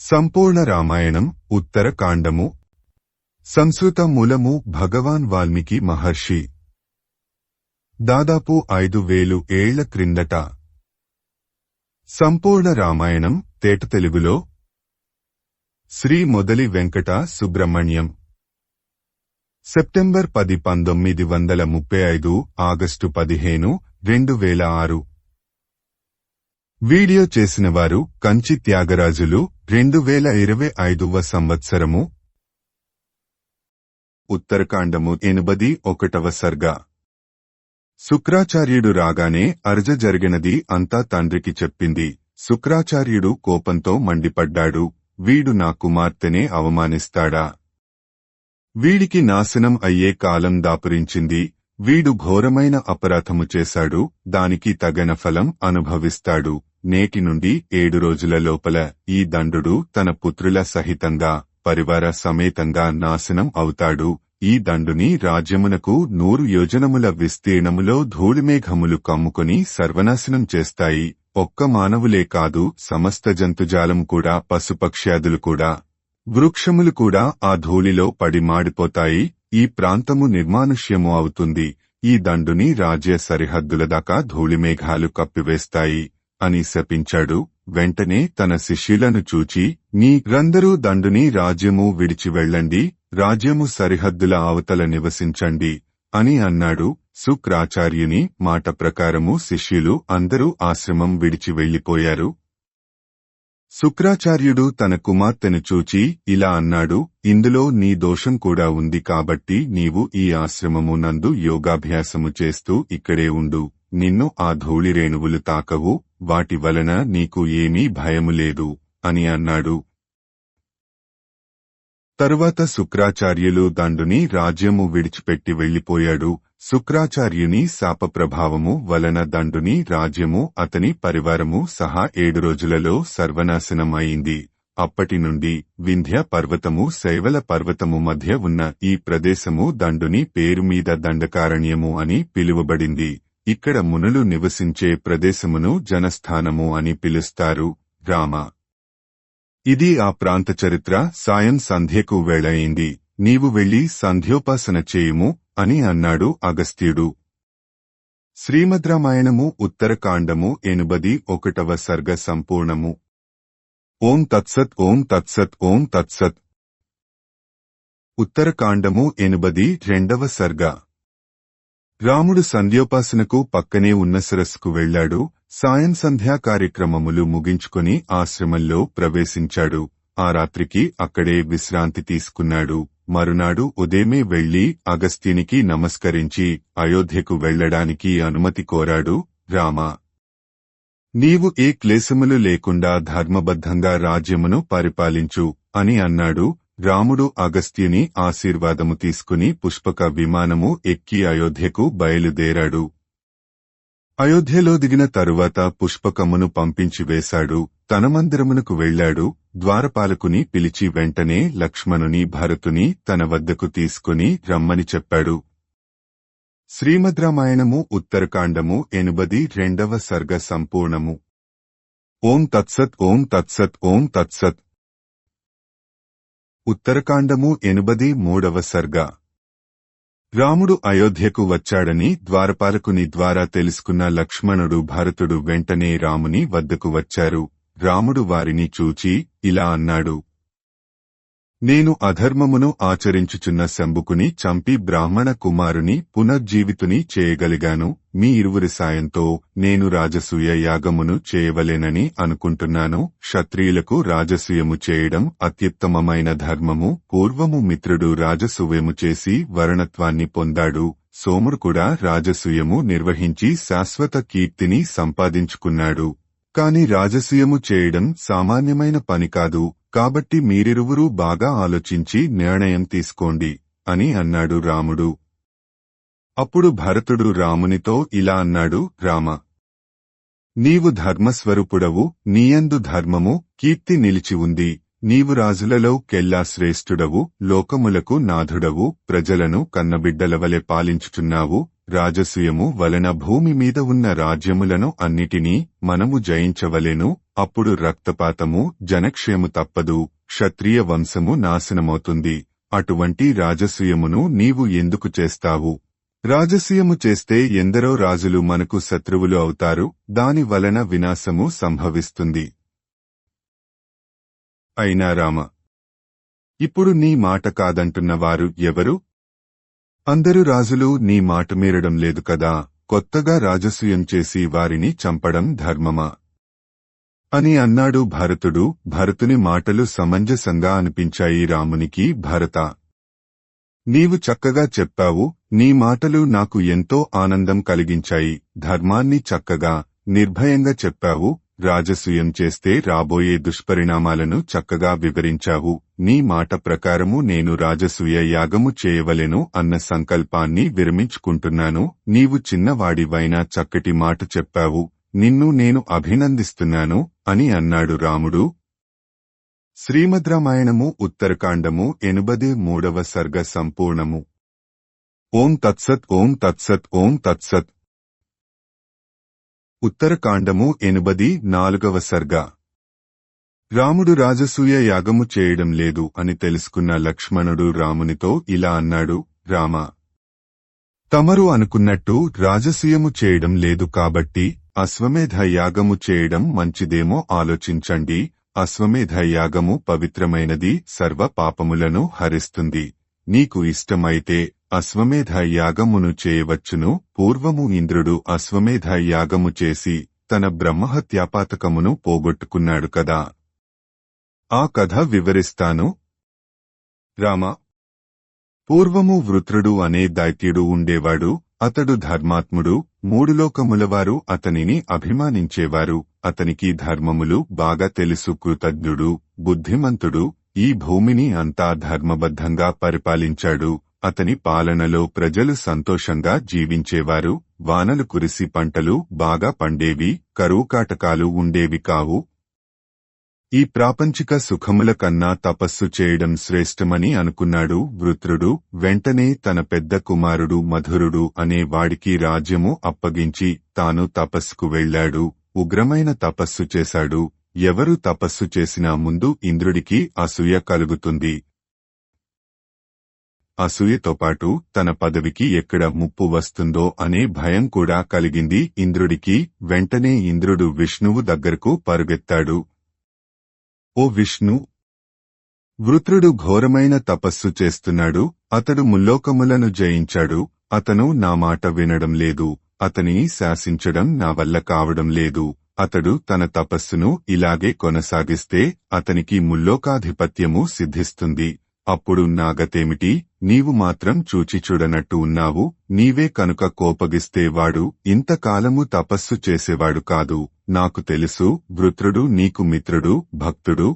సంపూర్ణ రామాయణం ఉత్తరకాండము సంస్కృత మూలము భగవాన్ వాల్మీకి మహర్షి. దాదాపు ఐదు వేలు ఏళ్ళ క్రిందట. సంపూర్ణ రామాయణం తేట తెలుగులో. శ్రీ మొదలి వెంకట సుబ్రహ్మణ్యం. సెప్టెంబర్ పది పంతొమ్మిది వందల ముప్పై ఐదు ఆగస్టు పదిహేను రెండు వేల ఆరు. వీడియో చేసిన వారు కంచి త్యాగరాజులు రెండు వేల ఇరవై ఐదువ సంవత్సరము. ఉత్తరకాండము ఎనిమిది ఒకటవ సర్గ. శుక్రాచార్యుడు రాగానే అర్జ జరిగినది అంతా తండ్రికి చెప్పింది. శుక్రాచార్యుడు కోపంతో మండిపడ్డాడు. వీడు నా కుమార్తెనే అవమానిస్తాడా? వీడికి నాశనం అయ్యే కాలం దాపురించింది. వీడు ఘోరమైన అపరాధము చేశాడు. దానికి తగన ఫలం అనుభవిస్తాడు. నేటి నుండి ఏడు రోజుల లోపల ఈ దండుడు తన పుత్రుల సహితంగా పరివార సమేతంగా నాశనం అవుతాడు. ఈ దండుని రాజ్యమునకు నూరు యోజనముల విస్తీర్ణములో ధూళిమేఘములు కమ్ముకుని సర్వనాశనం చేస్తాయి. ఒక్క మానవులే కాదు సమస్త జంతుజాలం కూడా పశుపక్ష్యాదులు కూడా వృక్షములు కూడా ఆ ధూళిలో పడి మాడిపోతాయి. ఈ ప్రాంతము నిర్మానుష్యము అవుతుంది. ఈ దండుని రాజ్య సరిహద్దుల దాకా ధూళిమేఘాలు కప్పివేస్తాయి. అని శపించాడు. వెంటనే తన శిష్యులను చూచి నీ గ్రందరూ దండుని రాజ్యము విడిచి వెళ్ళండి. రాజ్యము సరిహద్దుల అవతల నివసించండి అని అన్నాడు. శుక్రాచార్యుని మాట ప్రకారము శిష్యులు అందరూ ఆశ్రమం విడిచి వెళ్ళిపోయారు శుక్రాచార్యుడు తన కుమార్తెను చూచి ఇలా అన్నాడు. ఇందులో నీ దోషం కూడా ఉంది కాబట్టి నీవు ఈ ఆశ్రమము నందు యోగాభ్యాసము చేస్తూ ఇక్కడే ఉండు. నిన్ను ఆ ధూళి రేణువులు తాకవు వాటి వలన నీకు ఏమీ భయము లేదు అని అన్నాడు. తరువాత శుక్రాచార్యులు దండుని రాజ్యము విడిచిపెట్టి వెళ్ళిపోయాడు శుక్రాచార్యుని శాప ప్రభావము వలన దండుని రాజ్యము అతని పరివారము సహా ఏడు రోజులలో సర్వనాశనం అయింది అప్పటి నుండి వింధ్య పర్వతము శైవల పర్వతము మధ్య ఉన్న ఈ ప్రదేశము దండుని పేరు మీద దండకారణ్యము అని పిలువబడింది. ఇక్కడ మునులు నివసించే ప్రదేశమును జనస్థానము అని పిలుస్తారు రామ. ఇది ఆ ప్రాంత చరిత్ర సాయం సంధ్యకు వేళయింది. నీవు వెళ్ళి సంధ్యోపాసన చేయుము అని అన్నాడు అగస్త్యుడు. శ్రీమద్రామాయణము ఉత్తరకాండము ఎనుబది ఒకటవ సర్గ సంపూర్ణము. ఓం తత్సత్ ఓం తత్సత్ ఓం తత్సత్. ఉత్తరకాండము ఎనుబది రెండవ సర్గ. రాముడు సంధ్యోపాసనకు పక్కనే ఉన్న సరస్సుకు వెళ్ళాడు సాయం సంధ్యా కార్యక్రమములు ముగించుకొని ఆశ్రమంలో ప్రవేశించాడు. ఆ రాత్రికి అక్కడే విశ్రాంతి తీసుకున్నాడు. మరునాడు ఉదయమే వెళ్ళి అగస్త్యునికి నమస్కరించి అయోధ్యకు వెళ్ళడానికి అనుమతి కోరాడు రామ. నీవు ఏ క్లేశములు లేకుండా ధర్మబద్ధంగా రాజ్యమును పరిపాలించు అని అన్నాడు. రాముడు అగస్త్యుని ఆశీర్వాదము తీసుకుని పుష్పక విమానము ఎక్కి అయోధ్యకు బయలుదేరాడు. అయోధ్యలో దిగిన తరువాత పుష్పకమును పంపించి వేశాడు. తన మందిరమునకు వెళ్ళాడు ద్వారపాలకుని పిలిచి వెంటనే లక్ష్మణుని భరతుని తన వద్దకు తీసుకుని రమ్మని చెప్పాడు. శ్రీమద్రామాయణము ఉత్తరకాండము ఎనుబది రెండవ సర్గ సంపూర్ణము. ఓం తత్సత్ ఓం తత్సత్ ఓం తత్సత్. ఉత్తరకాండము ఎనుబది మూడవ సర్గ. రాముడు అయోధ్యకు వచ్చాడని ద్వారపాలకుని ద్వారా తెలుసుకున్న లక్ష్మణుడు భరతుడు వెంటనే రాముని వద్దకు వచ్చారు. రాముడు వారిని చూచి ఇలా అన్నాడు నేను అధర్మమును ఆచరించుచున్న శంభుకుని చంపి బ్రాహ్మణ కుమారుని పునర్జీవితుని చేయగలిగాను. మీ ఇరువురి సాయంతో నేను రాజసూయ యాగమును చేయవలేనని అనుకుంటున్నాను. క్షత్రియులకు రాజసూయము చేయడం అత్యుత్తమమైన ధర్మము. పూర్వము మిత్రుడు రాజసూయము చేసి వరణత్వాన్ని పొందాడు. సోముడు కూడా రాజసూయము నిర్వహించి శాశ్వత కీర్తిని సంపాదించుకున్నాడు. కాని రాజసీయము చేయడం సామాన్యమైన పని కాదు కాబట్టి మీరిరువురూ బాగా ఆలోచించి నిర్ణయం తీసుకోండి అని అన్నాడు రాముడు. అప్పుడు భరతుడు రామునితో ఇలా అన్నాడు రామ! నీవు ధర్మస్వరూపుడవు నీయందు ధర్మము కీర్తి నిలిచి ఉంది. నీవు రాజులలో కెల్లా శ్రేష్ఠుడవు లోకములకు నాథుడవు ప్రజలను కన్నబిడ్డలవలె పాలించుచున్నావు రాజసూయము వలన భూమి మీద ఉన్న రాజ్యములను అన్నిటినీ మనము జయించవలెను. అప్పుడు రక్తపాతము జనక్షయము తప్పదు. క్షత్రియ వంశము నాశనమవుతుంది. అటువంటి రాజసూయమును నీవు ఎందుకు చేస్తావు? రాజసూయము చేస్తే ఎందరో రాజులు మనకు శత్రువులు అవుతారు. దాని వలన వినాశము సంభవిస్తుంది. అయినా రామ ఇప్పుడు నీ మాట కాదంటున్నవారు ఎవరు? అందరు రాజులు నీ మాట మీరడం లేదు కదా కొత్తగా రాజసూయం చేసి వారిని చంపడం ధర్మమా? అని అన్నాడు భరతుడు భరతుని మాటలు సమంజసంగా అనిపించాయి రామునికి భరత. నీవు చక్కగా చెప్పావు నీ మాటలు నాకు ఎంతో ఆనందం కలిగించాయి ధర్మాన్ని చక్కగా నిర్భయంగా చెప్పావు రాజసూయం చేస్తే రాబోయే దుష్పరిణామాలను చక్కగా వివరించావు. నీ మాట ప్రకారము నేను రాజసూయ యాగము చేయవలెను అన్న సంకల్పాన్ని విరమించుకుంటున్నాను. నీవు చిన్నవాడివైనా చక్కటి మాట చెప్పావు. నిన్ను నేను అభినందిస్తున్నాను అని అన్నాడు రాముడు. శ్రీమద్రామాయణము ఉత్తరకాండము ఎనుబది మూడవ సర్గ సంపూర్ణము. ఓం తత్సత్ ఓం తత్సత్ ఓం తత్సత్. ఉత్తరకాండము ఎనుబది నాలుగవ సర్గ. రాముడు రాజసూయ యాగము చేయడం లేదు అని తెలుసుకున్న లక్ష్మణుడు రామునితో ఇలా అన్నాడు రామ తమరు అనుకున్నట్టు రాజసూయము చేయడం లేదు కాబట్టి అశ్వమేధ యాగము చేయడం మంచిదేమో ఆలోచించండి. అశ్వమేధ యాగము పవిత్రమైనది సర్వ పాపములను హరిస్తుంది. నీకు ఇష్టమైతే అశ్వమేధ యాగమును చేయవచ్చును. పూర్వము ఇంద్రుడు అశ్వమేధ యాగము చేసి తన బ్రహ్మహత్యాపాతకమును పోగొట్టుకున్నాడు కదా. ఆ కథ వివరిస్తాను. రామ. పూర్వము వృత్రుడు అనే దైత్యుడు ఉండేవాడు. అతడు ధర్మాత్ముడు. మూడు లోకములవారు అతనిని అభిమానించేవారు. అతనికి ధర్మములు బాగా తెలుసు. కృతజ్ఞుడు బుద్ధిమంతుడు. ఈ భూమిని అంతా ధర్మబద్ధంగా పరిపాలించాడు. అతని పాలనలో ప్రజలు సంతోషంగా జీవించేవారు. వానలు కురిసి పంటలు బాగా పండేవి కరువుకాటకాలు ఉండేవి కావు. ఈ ప్రాపంచిక సుఖముల కన్నా తపస్సు చేయడం శ్రేష్టమని అనుకున్నాడు. వృత్రుడు వెంటనే తన పెద్ద కుమారుడు మధురుడు అనే వాడికి రాజ్యము అప్పగించి తాను తపస్సుకు వెళ్ళాడు ఉగ్రమైన తపస్సు చేశాడు. ఎవరు తపస్సు చేసినా ముందు ఇంద్రుడికి అసూయ కలుగుతుంది. అసూయతో పాటు తన పదవికి ఎక్కడ ముప్పు వస్తుందో అనే భయం కూడా కలిగింది ఇంద్రుడికి. వెంటనే ఇంద్రుడు విష్ణువు దగ్గరకు పరుగెత్తాడు. ఓ విష్ణు! వృత్రుడు ఘోరమైన తపస్సు చేస్తున్నాడు. అతడు ముల్లోకములను జయించాడు. అతను నా మాట వినడం లేదు. అతనిని శాసించడం నా వల్ల కావడం లేదు. అతడు తన తపస్సును ఇలాగే కొనసాగిస్తే అతనికి ముల్లోకాధిపత్యము సిద్ధిస్తుంది. అప్పుడు నాగతేమిటి? నీవు మాత్రం చూచి చూడనట్టు ఉన్నావు నీవే కనుక కోపగిస్తే వాడు ఇంతకాలము తపస్సు చేసేవాడు కాదు నాకు తెలుసు వృత్రుడు నీకు మిత్రుడు భక్తుడు.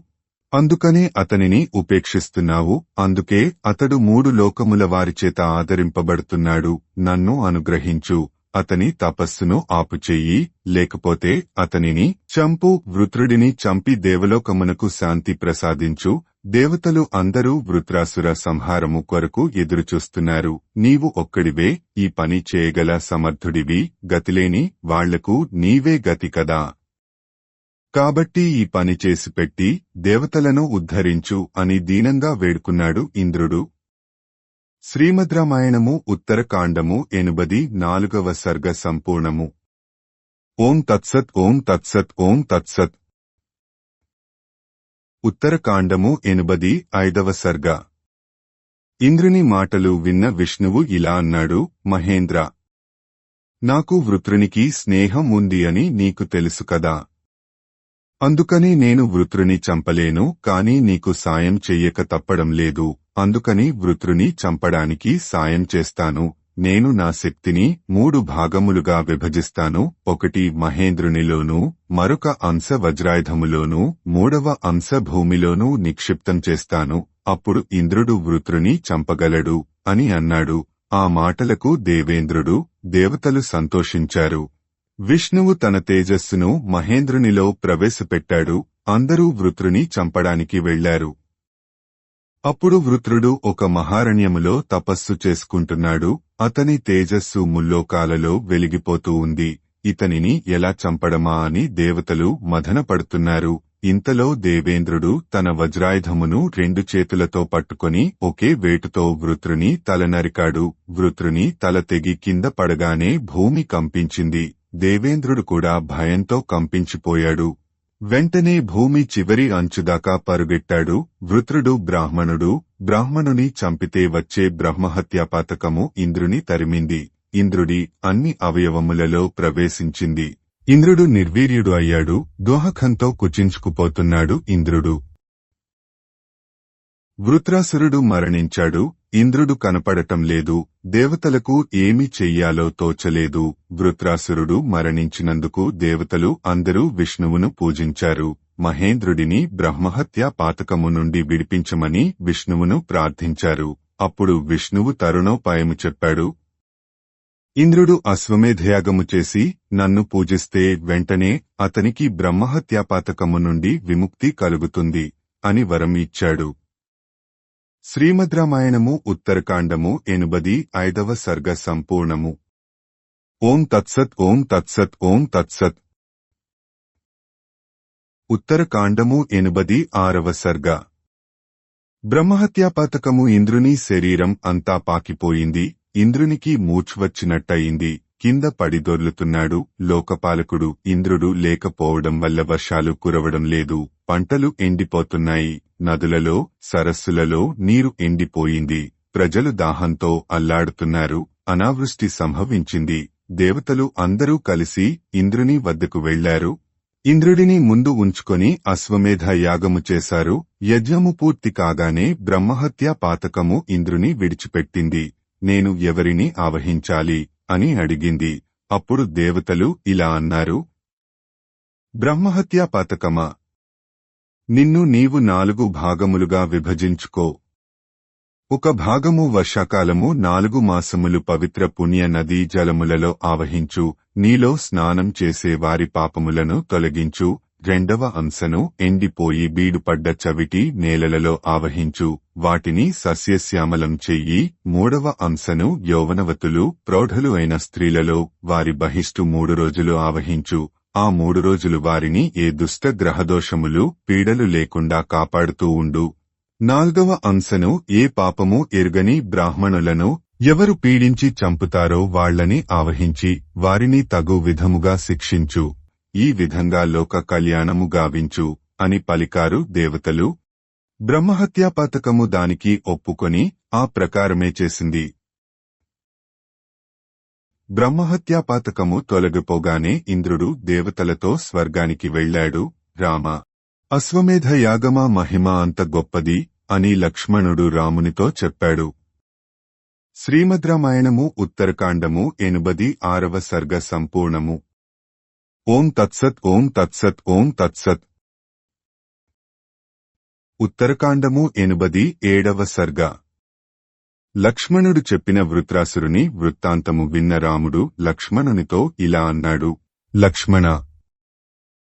అందుకనే అతనిని ఉపేక్షిస్తున్నావు అందుకే అతడు మూడు లోకముల వారిచేత ఆదరింపబడుతున్నాడు నన్ను అనుగ్రహించు అతని తపస్సును ఆపుచెయ్యి లేకపోతే అతనిని చంపు వృత్రుడిని చంపి దేవలోకమునకు శాంతి ప్రసాదించు దేవతలు అందరూ వృత్రాసుర సంహారము కొరకు ఎదురుచూస్తున్నారు. నీవు ఒక్కడివే ఈ పని చేయగల సమర్థుడివి గతిలేని వాళ్ళకు నీవే గతి కదా. కాబట్టి ఈ పని చేసి పెట్టి దేవతలను ఉద్ధరించు అని దీనంగా వేడుకున్నాడు ఇంద్రుడు. శ్రీమద్రామాయణము ఉత్తరకాండము ఎనుబది నాలుగవ సర్గ సంపూర్ణము. ఓం తత్సత్ ఓం తత్సత్ ఓం తత్సత్. ఉత్తరకాండము ఎనుబది ఐదవ సర్గ. ఇంద్రుని మాటలు విన్న విష్ణువు ఇలా అన్నాడు మహేంద్ర! నాకు వృత్రునికి స్నేహం ఉంది అని నీకు తెలుసు కదా. అందుకని నేను వృత్రుని చంపలేను కాని నీకు సాయం చెయ్యక తప్పడం లేదు. అందుకని వృత్రుని చంపడానికి సాయం చేస్తాను. నేను నా శక్తిని మూడు భాగములుగా విభజిస్తాను. ఒకటి మహేంద్రునిలోనూ మరొక అంశ వజ్రాయుధములోనూ మూడవ అంశ భూమిలోనూ నిక్షిప్తం చేస్తాను. అప్పుడు ఇంద్రుడు వృత్రుని చంపగలడు అని అన్నాడు. ఆ మాటలకు దేవేంద్రుడు దేవతలు సంతోషించారు. విష్ణువు తన తేజస్సును మహేంద్రునిలో ప్రవేశపెట్టాడు. అందరూ వృత్రుని చంపడానికి వెళ్ళారు అప్పుడు వృత్రుడు ఒక మహారణ్యములో తపస్సు చేసుకుంటున్నాడు అతని తేజస్సు ముల్లోకాలలో వెలిగిపోతూ ఉంది ఇతనిని ఎలా చంపడమా అని దేవతలు మదనపడుతున్నారు ఇంతలో దేవేంద్రుడు తన వజ్రాయుధమును రెండు చేతులతో పట్టుకొని ఒకే వేటుతో వృత్రుని తల నరికాడు వృత్రుని తల తెగి కింద పడగానే భూమి కంపించింది దేవేంద్రుడు కూడా భయంతో కంపించిపోయాడు. వెంటనే భూమి చివరి అంచుదాకా పరుగెట్టాడు. వృత్రుడు బ్రాహ్మణుడు. బ్రాహ్మణుని చంపితే వచ్చే బ్రహ్మహత్యాపాతకము ఇంద్రుని తరిమింది. ఇంద్రుడి అన్ని అవయవములలో ప్రవేశించింది. ఇంద్రుడు నిర్వీర్యుడు అయ్యాడు. దోహకంతో కుచించుకుపోతున్నాడు ఇంద్రుడు. వృత్రాసురుడు మరణించాడు. ఇంద్రుడు కనపడటం లేదు దేవతలకు ఏమి చెయ్యాలో తోచలేదు. వృత్రాసురుడు మరణించినందుకు దేవతలు అందరూ విష్ణువును పూజించారు. మహేంద్రుడిని బ్రహ్మహత్యా పాతకము నుండి విడిపించమని విష్ణువును ప్రార్థించారు. అప్పుడు విష్ణువు తరుణోపాయము చెప్పాడు. ఇంద్రుడు అశ్వమేధయాగము చేసి నన్ను పూజిస్తే వెంటనే అతనికి బ్రహ్మహత్యాపాతకము నుండి విముక్తి కలుగుతుంది అని వరం ఇచ్చాడు. శ్రీమద్ రామాయణము ఉత్తరకాండము ఎనుబది ఐదవ సర్గ సంపూర్ణము. ఓం తత్సత్ ఓం తత్సత్ ఓం తత్సత్. ఉత్తరకాండము ఎనుబది ఆరవ సర్గ. బ్రహ్మహత్యాపాతకము ఇంద్రుని శరీరం అంతా పాకిపోయింది ఇంద్రునికి మూర్ఛవచ్చినట్టయింది కింద పడి దొర్లుతున్నాడు లోకపాలకుడు ఇంద్రుడు లేకపోవడం వల్ల వర్షాలు కురవడం లేదు. పంటలు ఎండిపోతున్నాయి. నదులలో సరస్సులలో నీరు ఎండిపోయింది. ప్రజలు దాహంతో అల్లాడుతున్నారు. అనావృష్టి సంభవించింది. దేవతలు అందరూ కలిసి ఇంద్రుని వద్దకు వెళ్ళారు ఇంద్రుడిని ముందు ఉంచుకొని అశ్వమేధ యాగము చేశారు. యజ్ఞము పూర్తి కాగానే బ్రహ్మహత్యా పాతకము ఇంద్రుని విడిచిపెట్టింది. నేను ఎవరిని ఆవహించాలి? అని అడిగింది. అప్పుడు దేవతలు ఇలా అన్నారు. బ్రహ్మహత్యా పాతకమా. నిన్ను నీవు నాలుగు భాగములుగా విభజించుకో. ఒక భాగము వర్షాకాలము నాలుగు మాసములు పవిత్ర పుణ్య నదీ జలములలో ఆవహించు. నీలో స్నానం చేసే వారి పాపములను తొలగించు. రెండవ అంశను ఎండిపోయి బీడుపడ్డ చవిటి నేలలలో ఆవహించు. వాటిని సస్యశ్యామలం చెయ్యి. మూడవ అంశను యౌవనవతులు ప్రౌఢులు అయిన స్త్రీలలో వారి బహిష్టు మూడు రోజులు ఆవహించు. ఆ మూడు రోజులు వారిని ఏ దుష్ట గ్రహదోషములు పీడలు లేకుండా కాపాడుతూ ఉండు. నాల్గవ అంశను ఏ పాపము ఎరుగని బ్రాహ్మణులను ఎవరు పీడించి చంపుతారో వాళ్ళని ఆవహించి వారిని తగు విధముగా శిక్షించు. ఈ విధంగా లోక కళ్యాణము గావించు అని పలికారు దేవతలు. బ్రహ్మహత్యాపాతకము దానికి ఒప్పుకొని ఆ ప్రకారమే చేసింది. బ్రహ్మహత్యాపాతకము తొలగిపోగానే ఇంద్రుడు దేవతలతో స్వర్గానికి వెళ్ళాడు రామ అశ్వమేధ యాగమా మహిమ అంత గొప్పది అని లక్ష్మణుడు రామునితో చెప్పాడు. శ్రీమద్రామాయణము ఉత్తరకాండము ఎనుబది ఆరవ సర్గ సంపూర్ణము. ఓం తత్సత్ ఓం తత్సత్ ఓం తత్సత్. ఉత్తరకాండము ఎనుబది ఏడవ సర్గ. లక్ష్మణుడు చెప్పిన వృత్రాసురుని వృత్తాంతము విన్న రాముడు లక్ష్మణునితో ఇలా అన్నాడు. లక్ష్మణ!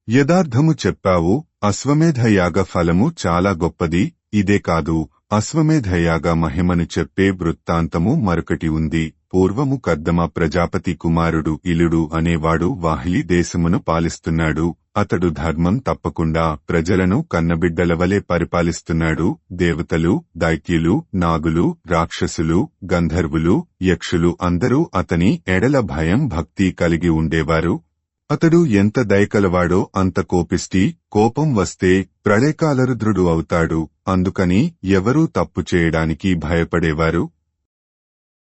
యదార్థము చెప్పావు అశ్వమేధయాగ ఫలము చాలా గొప్పది ఇదే కాదు అశ్వమేధయాగ మహిమను చెప్పే వృత్తాంతము మరొకటి ఉంది. పూర్వము కద్దమ ప్రజాపతి కుమారుడు ఇలుడు అనేవాడు వాహిలి దేశమును పాలిస్తున్నాడు. అతడు ధర్మం తప్పకుండా ప్రజలను కన్నబిడ్డల వలె పరిపాలిస్తున్నాడు. దేవతలు దైత్యులు నాగులు రాక్షసులు గంధర్వులు యక్షులు అందరూ అతని ఎడల భయం భక్తి కలిగి ఉండేవారు. అతడు ఎంత దయకలవాడో అంత కోపిష్టి కోపం వస్తే ప్రళయకాలరుద్రుడు అవుతాడు. అందుకని ఎవరూ తప్పు చేయడానికి భయపడేవారు.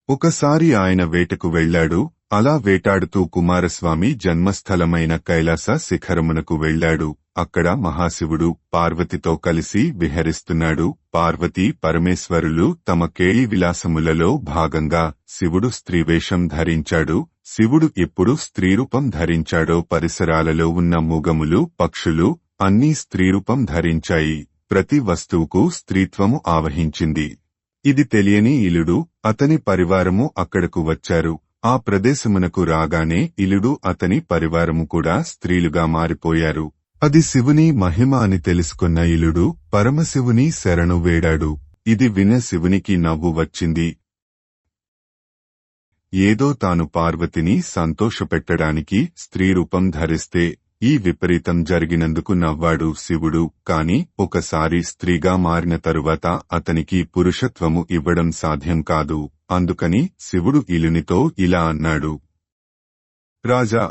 ఒకసారి ఆయన వేటకు వెళ్ళాడు అలా వేటాడుతూ కుమారస్వామి జన్మస్థలమైన కైలాస శిఖరమునకు వెళ్ళాడు అక్కడ మహాశివుడు పార్వతితో కలిసి విహరిస్తున్నాడు. పార్వతి పరమేశ్వరులు తమ కేళి విలాసములలో భాగంగా శివుడు స్త్రీవేషం ధరించాడు. శివుడు ఎప్పుడు స్త్రీరూపం ధరించాడో పరిసరాలలో ఉన్న మూగములు పక్షులు అన్నీ స్త్రీరూపం ధరించాయి. ప్రతి వస్తువుకు స్త్రీత్వము ఆవహించింది. ఇది తెలియని ఇలుడు అతని పరివారము అక్కడకు వచ్చారు. ఆ ప్రదేశమునకు రాగానే ఇలుడు అతని పరివారము కూడా స్త్రీలుగా మారిపోయారు. అది శివుని మహిమ అని తెలుసుకున్న ఇలుడు పరమశివుని శరణు వేడాడు. ఇది విన శివునికి నవ్వు వచ్చింది. ఏదో తాను పార్వతిని సంతోషపెట్టడానికి స్త్రీరూపం ధరిస్తే ఈ విపరీతం జరిగినందుకు నవ్వాడు శివుడు కాని ఒకసారి స్త్రీగా మారిన తరువాత అతనికి పురుషత్వము ఇవ్వడం సాధ్యం కాదు అందుకని శివుడు ఇలునితో ఇలా అన్నాడు. రాజా!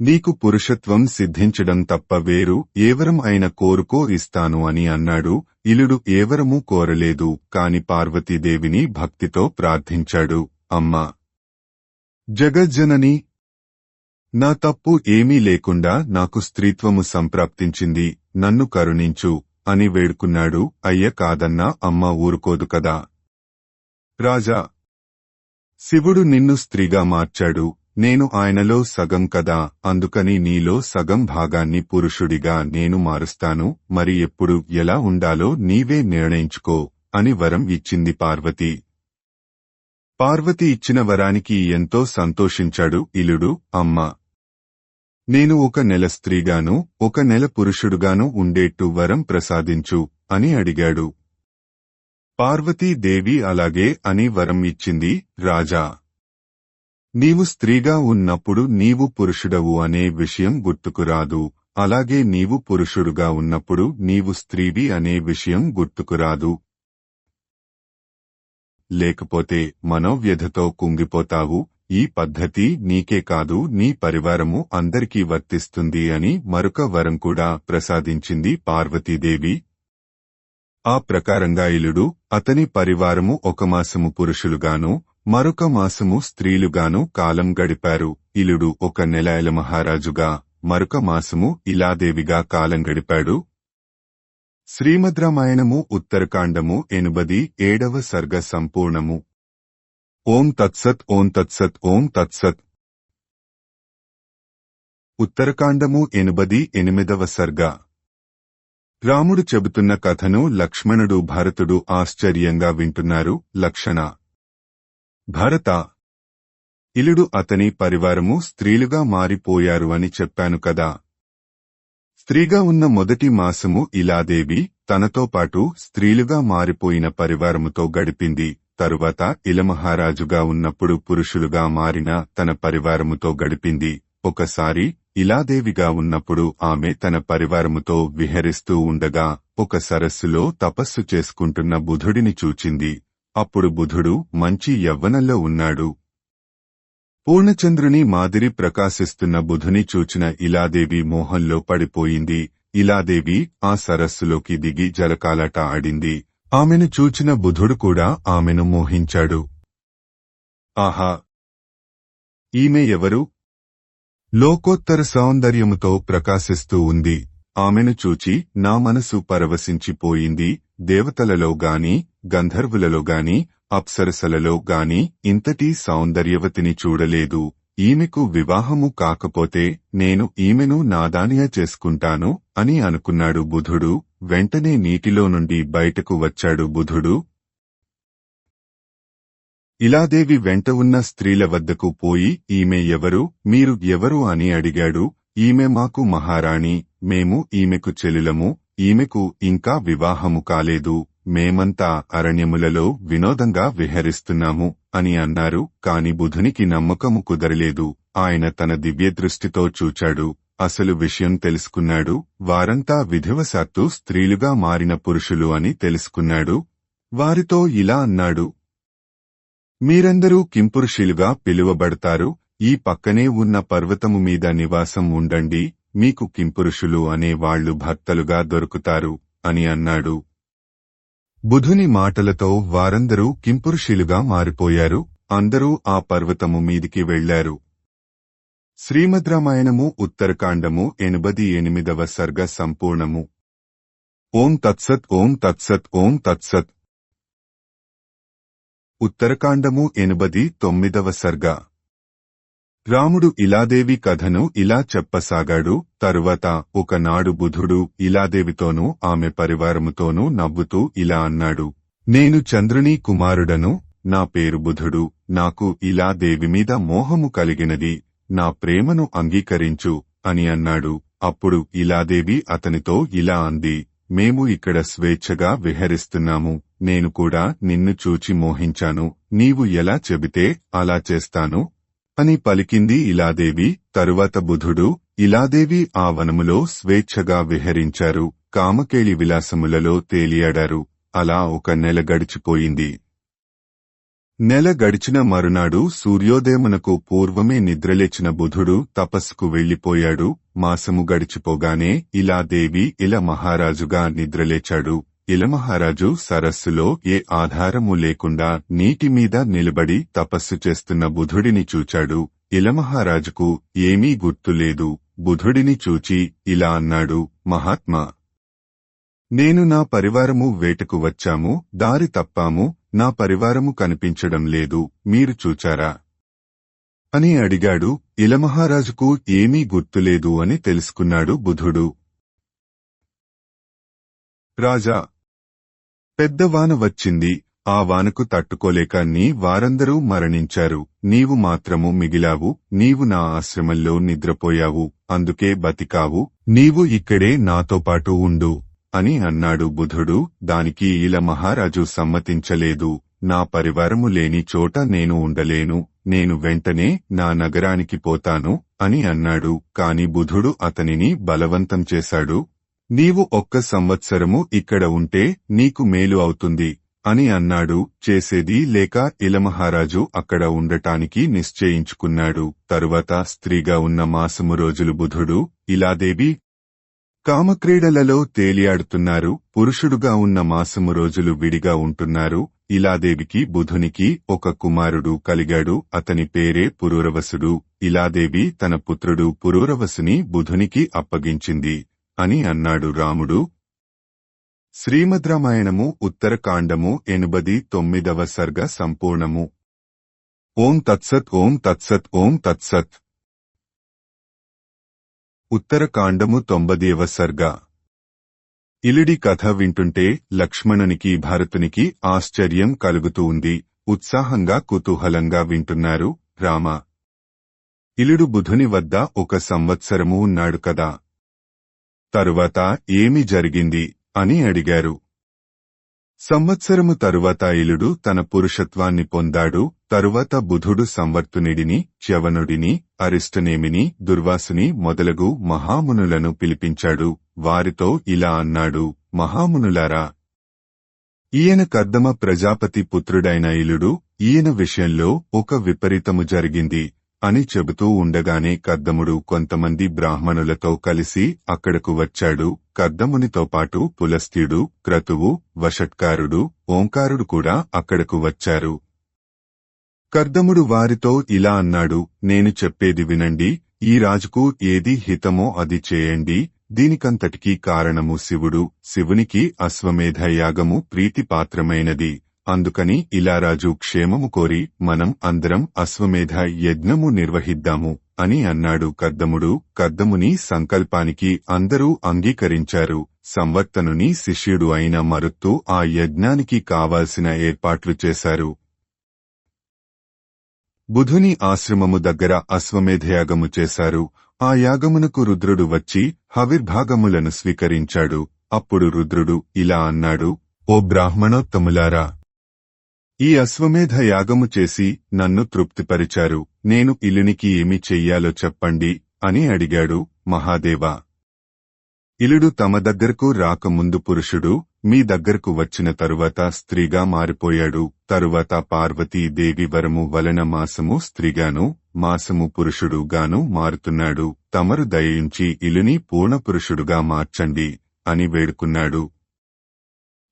నీకు పురుషత్వం సిద్ధించడం తప్ప వేరు ఏవరం అయిన కోరుకో ఇస్తాను అని అన్నాడు. ఇలుడు ఏవరమూ కోరలేదు కాని పార్వతీదేవిని భక్తితో ప్రార్థించాడు. అమ్మా! జగజ్జనని నా తప్పు ఏమీ లేకుండా నాకు స్త్రీత్వము సంప్రాప్తించింది నన్ను కరుణించు అని వేడుకున్నాడు అయ్య కాదన్నా అమ్మ ఊరుకోదు కదా. రాజా! శివుడు నిన్ను స్త్రీగా మార్చాడు నేను ఆయనలో సగం కదా అందుకని నీలో సగం భాగాన్ని పురుషుడిగా నేను మారుస్తాను మరి ఎప్పుడు ఎలా ఉండాలో నీవే నిర్ణయించుకో అని వరం ఇచ్చింది పార్వతి. పార్వతి ఇచ్చిన వరానికి ఎంతో సంతోషించాడు ఇలుడు అమ్మ! నేను ఒక నెల స్త్రీగాను ఒక నెల పురుషుడుగాను ఉండేట్టు వరం ప్రసాదించు అని అడిగాడు. పార్వతీదేవి అలాగే అని వరం ఇచ్చింది రాజా. నీవు స్త్రీగా ఉన్నప్పుడు నీవు పురుషుడవు అనే విషయం గుర్తుకురాదు అలాగే నీవు పురుషుడుగా ఉన్నప్పుడు నీవు స్త్రీవి అనే విషయం గుర్తుకురాదు లేకపోతే మనోవ్యధతో కుంగిపోతావు. ఈ పద్ధతి నీకే కాదు నీ పరివారము అందరికీ వర్తిస్తుంది అని మరొక వరం కూడా ప్రసాదించింది పార్వతీదేవి. ఆ ప్రకారంగా ఇలుడు అతని పరివారము ఒక మాసము పురుషులుగాను మరొక మాసము స్త్రీలుగాను కాలం గడిపారు. ఇలుడు ఒక నెలాయల మహారాజుగా మరొక మాసము ఇలాదేవిగా కాలం గడిపాడు. శ్రీమద్రామాయణము ఉత్తరకాండము ఎనుబది ఏడవ సర్గ సంపూర్ణము. ఓం తత్సత్ ఓం తత్సత్ ఓం తత్సత్ ఉత్తరకాండము ఎనిమిది ఎనిమిదవ సర్గ. రాముడు చెబుతున్న కథను లక్ష్మణుడు భరతుడు ఆశ్చర్యంగా వింటున్నారు లక్షణ. భరత ఇలుడు అతని పరివారము స్త్రీలుగా మారిపోయారు అని చెప్పాను కదా. స్త్రీగా ఉన్న మొదటి మాసము ఇలాదేవి తనతో పాటు స్త్రీలుగా మారిపోయిన పరివారముతో గడిపింది. తరువాత ఇలమహారాజుగా ఉన్నప్పుడు పురుషులుగా మారిన తన పరివారముతో గడిపింది. ఒకసారి ఇలాదేవిగా ఉన్నప్పుడు ఆమె తన పరివారముతో విహరిస్తూ ఉండగా ఒక సరస్సులో తపస్సు చేసుకుంటున్న బుధుడిని చూచింది. అప్పుడు బుధుడు మంచి యవ్వనంలో ఉన్నాడు. పూర్ణచంద్రుని మాదిరి ప్రకాశిస్తున్న బుధుని చూచిన ఇలాదేవి మోహంలో పడిపోయింది. ఇలాదేవి ఆ సరస్సులోకి దిగి జలకాలట ఆడింది. ఆమెను చూచిన బుధుడు కూడా ఆమెను మోహించాడు. ఆహా! ఈమె ఎవరు? లోకోత్తర సౌందర్యముతో ప్రకాశిస్తూ ఉంది. ఆమెను చూచి నా మనసు పరవశించిపోయింది. దేవతలలో గాని గంధర్వులలో గాని అప్సరసలలో గాని ఇంతటి సౌందర్యవతిని చూడలేదు. ఈమెకు వివాహము కాకపోతే నేను ఈమెను నాదానియా చేసుకుంటాను అని అనుకున్నాడు బుధుడు. వెంటనే నీటిలో నుండి బయటకు వచ్చాడు బుధుడు. ఇలాదేవి వెంట ఉన్న స్త్రీల వద్దకు పోయి ఈమె ఎవరు? మీరు ఎవరు? అని అడిగాడు. ఈమె మాకు మహారాణి. మేము ఈమెకు చెలులము ఈమెకు ఇంకా వివాహము కాలేదు. మేమంతా అరణ్యములలో వినోదంగా విహరిస్తున్నాము అని అన్నారు. కాని బుధునికి నమ్మకము కుదరలేదు. ఆయన తన దివ్యదృష్టితో చూచాడు. అసలు విషయం తెలుసుకున్నాడు? వారంతా విధివశాత్తు స్త్రీలుగా మారిన పురుషులు అని తెలుసుకున్నాడు? వారితో ఇలా అన్నాడు. మీరందరూ కింపురుషులుగా పిలువబడతారు. ఈ పక్కనే ఉన్న పర్వతము మీద నివాసం ఉండండి. మీకు కింపురుషులు అనే వాళ్ళు భర్తలుగా దొరుకుతారు అని అన్నాడు. బుధుని మాటలతో వారందరూ కింపురుషులుగా మారిపోయారు. అందరూ ఆ పర్వతము మీదికి వెళ్ళారు శ్రీమద్ రామాయణము ఉత్తరకాండము ఎనభది ఎనిమిదవ సర్గ సంపూర్ణము. ఓం తత్సత్ ఓం తత్సత్ ఓం తత్సత్. ఉత్తరకాండము ఎనభది తొమ్మిదవ సర్గ. రాముడు ఇలాదేవి కథను ఇలా చెప్పసాగాడు తరువాత ఒకనాడు బుధుడు ఇలాదేవితోనూ ఆమె పరివారముతోనూ నవ్వుతూ ఇలా అన్నాడు నేను చంద్రుని కుమారుడను నా పేరు బుధుడు నాకు ఇలా దేవి మీద మోహము కలిగినది నా ప్రేమను అంగీకరించు అని అన్నాడు. అప్పుడు ఇలాదేవి అతనితో ఇలా అంది. మేము ఇక్కడ స్వేచ్ఛగా విహరిస్తున్నాము. నేను కూడా నిన్ను చూచి మోహించాను. నీవు ఎలా చెబితే అలా చేస్తాను? అని పలికింది ఇలాదేవి. తరువాత బుధుడు ఇలాదేవి ఆ వనములో స్వేచ్ఛగా విహరించారు. కామకేళి విలాసములలో తేలియాడారు. అలా ఒక నెల గడిచిపోయింది. నెల గడిచిన మరునాడు సూర్యోదయమునకు పూర్వమే నిద్రలేచిన బుధుడు తపస్సుకు వెళ్ళిపోయాడు మాసము గడిచిపోగానే ఇలా దేవి ఇల మహారాజుగా నిద్రలేచాడు. ఇలమహారాజు సరస్సులో ఏ ఆధారము లేకుండా నీటి మీద నిలబడి తపస్సు చేస్తున్న బుధుడిని చూచాడు. ఇలమహారాజుకు ఏమీ గుర్తులేదు బుధుడిని చూచి ఇలా అన్నాడు మహాత్మా నేను నా పరివారము వేటకు వచ్చాము దారి తప్పాము నా పరివారము కనిపించడం లేదు మీరు చూచారా? అని అడిగాడు ఇలమహారాజుకు ఏమీ గుర్తులేదు అని తెలుసుకున్నాడు బుధుడు. రాజా! పెద్ద వాన వచ్చింది ఆ వానకు తట్టుకోలేక నీ వారందరూ మరణించారు నీవు మాత్రము మిగిలావు నీవు నా ఆశ్రమంలో నిద్రపోయావు అందుకే బతికావు నీవు ఇక్కడే నాతో పాటు ఉండు. అని అన్నాడు బుధుడు దానికి ఇలా మహారాజు సమ్మతించలేదు. నా పరివారము లేని చోట నేను ఉండలేను నేను వెంటనే నా నగరానికి పోతాను అని అన్నాడు. కాని బుధుడు అతనిని బలవంతం చేశాడు. నీవు ఒక్క సంవత్సరము ఇక్కడ ఉంటే నీకు మేలు అవుతుంది అని అన్నాడు. చేసేది లేక ఇలమహారాజు అక్కడ ఉండటానికి నిశ్చయించుకున్నాడు. తరువాత స్త్రీగా ఉన్న మాసము రోజులు బుధుడు ఇలాదేవి కామక్రీడలలో తేలియాడుతున్నారు పురుషుడుగా ఉన్న మాసము రోజులు విడిగా ఉంటున్నారు. ఇలాదేవికి బుధునికి ఒక కుమారుడు కలిగాడు అతని పేరే పురూరవసుడు. ఇలాదేవి తన పుత్రుడు పురూరవసుని బుధునికి అప్పగించింది అని అన్నాడు రాముడు. శ్రీమద్రామాయణము ఉత్తరకాండము ఎనుబది తొమ్మిదవ సర్గ సంపూర్ణము. ఓం తత్సత్ ఓం తత్సత్ ఓం తత్సత్. ఉత్తరకాండము తొంభదేవ సర్గ. ఇలిడి కథ వింటుంటే లక్ష్మణునికి భరతునికి ఆశ్చర్యం కలుగుతూ ఉంది. ఉత్సాహంగా కుతూహలంగా వింటున్నారు రామ. ఇలుడు బుధుని వద్ద ఒక సంవత్సరము ఉన్నాడు కదా. తరువాత ఏమి జరిగింది అని అడిగారు. సంవత్సరము తరువాత ఇలుడు తన పురుషత్వాన్ని పొందాడు తరువాత బుధుడు సంవర్తునిడిని చ్యవనుడిని అరిష్టనేమిని దుర్వాసుని మొదలగు మహామునులను పిలిపించాడు. వారితో ఇలా అన్నాడు మహామునులారా ఈయన కర్దమ ప్రజాపతి పుత్రుడైన ఇలుడు ఈయన విషయంలో ఒక విపరీతము జరిగింది. అని చెబుతూ ఉండగానే కద్దముడు కొంతమంది బ్రాహ్మణులతో కలిసి అక్కడకు వచ్చాడు. కద్దమునితో పాటు పులస్తీడు క్రతువు వషట్కారుడు ఓంకారుడు కూడా అక్కడకు వచ్చారు. కర్దముడు వారితో ఇలా అన్నాడు నేను చెప్పేది వినండి ఈ రాజుకు ఏది హితమో అది చేయండి దీనికంతటికీ కారణము శివుడు శివునికి అశ్వమేధ యాగము ప్రీతిపాత్రమైనది. అందుకని ఇలా రాజు క్షేమము కోరి మనం అందరం అశ్వమేధ యజ్ఞము నిర్వహిద్దాము అని అన్నాడు కద్దముడు కద్దముని సంకల్పానికి అందరూ అంగీకరించారు. సంవర్తనుని శిష్యుడు అయిన మరుత్తు ఆ యజ్ఞానికి కావాల్సిన ఏర్పాట్లు చేశారు. బుధుని ఆశ్రమము దగ్గర అశ్వమేధయాగము చేశారు. ఆ యాగమునకు రుద్రుడు వచ్చి హవిర్భాగములను స్వీకరించాడు. అప్పుడు రుద్రుడు ఇలా అన్నాడు ఓ బ్రాహ్మణోత్తములారా ఈ అశ్వమేధ యాగము చేసి నన్ను తృప్తిపరిచారు. నేను ఇలునికి ఏమి చెయ్యాలో చెప్పండి అని అడిగాడు మహాదేవ. ఇలుడు తమ దగ్గరకు రాకముందు పురుషుడు మీ దగ్గరకు వచ్చిన తరువాత స్త్రీగా మారిపోయాడు. తరువాత పార్వతీదేవి వరము వలన మాసము స్త్రీగాను మాసము పురుషుడుగాను మారుతున్నాడు. తమరు దయించి ఇలుని పూర్ణపురుషుడుగా మార్చండి అని వేడుకున్నాడు.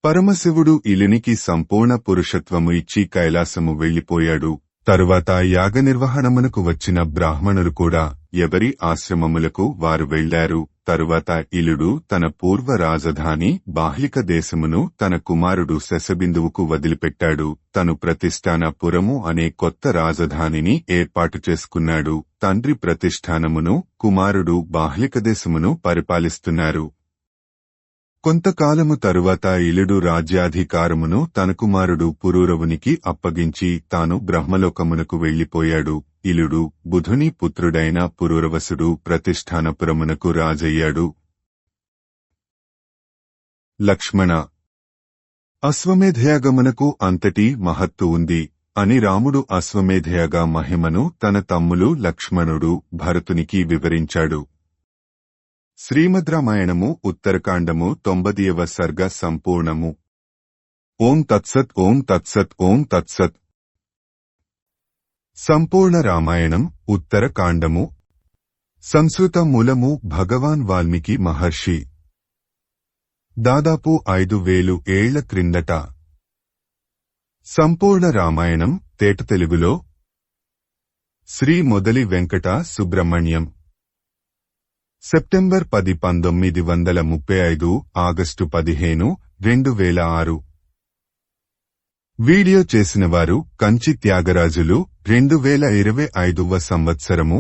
పరమశివుడు ఇలునికి సంపూర్ణ పురుషత్వము ఇచ్చి కైలాసము వెళ్ళిపోయాడు తరువాత యాగ నిర్వహణమునకు వచ్చిన బ్రాహ్మణులు కూడా ఎవరి ఆశ్రమములకు వారు వెళ్ళారు తరువాత ఇలుడు తన పూర్వ రాజధాని బాహ్లిక దేశమును తన కుమారుడు శశబిందువుకు వదిలిపెట్టాడు. తను ప్రతిష్టానపురము అనే కొత్త రాజధానిని ఏర్పాటు చేసుకున్నాడు. తండ్రి ప్రతిష్టానమును కుమారుడు బాహ్లిక దేశమును పరిపాలిస్తున్నారు. కొంతకాలము తరువాత ఇలుడు రాజ్యాధికారమును తన కుమారుడు పురూరవునికి అప్పగించి తాను బ్రహ్మలోకమునకు వెళ్ళిపోయాడు ఇలుడు బుధుని పుత్రుడైన పురూరవసుడు ప్రతిష్ఠానపురమునకు రాజయ్యాడు. లక్ష్మణ అశ్వమేధయాగమునకు అంతటి మహత్తు ఉంది. అని రాముడు అశ్వమేధయగా మహిమను తన తమ్ములు లక్ష్మణుడు భరతునికి వివరించాడు. శ్రీమద్ రామాయణము ఉత్తరకాండము తొంభదియవ సర్గ సంపూర్ణము. ఓం తత్సత్ ఓం తత్సత్ ఓం తత్సత్. సంపూర్ణ రామాయణం ఉత్తరకాండము. సంస్కృత మూలము భగవాన్ వాల్మీకి మహర్షి. దాదాపు ఐదు వేలు ఏళ్ళ క్రిందట. సంపూర్ణ రామాయణం తేట తెలుగులో. శ్రీ మొదలి వెంకట సుబ్రహ్మణ్యం. సెప్టెంబర్ పది పంతొమ్మిది వందల ముప్పై ఐదు ఆగస్టు పదిహేను రెండు వేల ఆరు. వీడియో చేసినవారు కంచి త్యాగరాజులు రెండు వేల ఇరవై ఐదువ సంవత్సరము